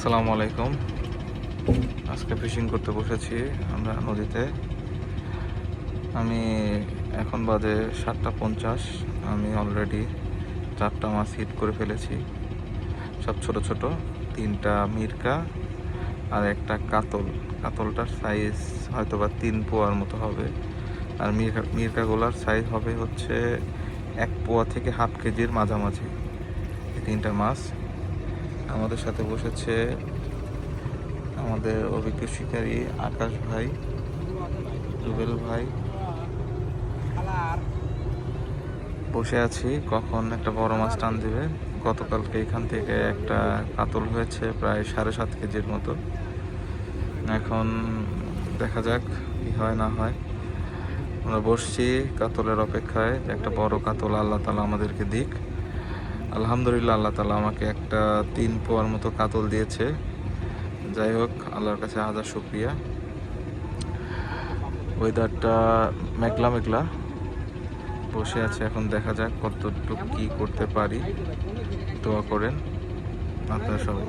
আসসালামু আলাইকুম। আজকে ফিশিং করতে বসেছি আমরা নদীতে। আমি এখন বাজে সাতটা পঞ্চাশ। আমি অলরেডি চারটা মাছ হিট করে ফেলেছি। সব ছোট ছোট। তিনটা মিরকা আর একটা কাতল। কাতলটার সাইজ হয়তো বা তিন পোয়ার মতো হবে। আর মিরকা, মিরকাগুলার সাইজ হবে হচ্ছে এক পোয়া থেকে হাফ কেজির মাঝামাঝি। তিনটা মাছ আমাদের সাথে বসেছে আমাদের অভিজ্ঞ শিকারী আকাশ ভাই রুবেল ভাই। বসে আছি, কখন একটা বড় মাছ টান দিবে। গতকালকে এখান থেকে একটা কাতল হয়েছে প্রায় সাড়ে সাত কেজির মতো। এখন দেখা যাক কি হয়, না হয়। আমরা বসছি কাতলের অপেক্ষায়, একটা বড় কাতল আল্লাহ তালা আমাদেরকে দিক। আলহামদুলিল্লাহ, আল্লাহ তালা আমাকে একটা তিন পোয়ার মতো কাতল দিয়েছে। যাই হোক, আল্লাহর কাছে হাজার শুক্রিয়া। ওয়েদারটা মেঘলা মেঘলা। বসে আছে, এখন দেখা যাক কতটুকু কি করতে পারি। দোয়া করেন। আপনারা সবাই।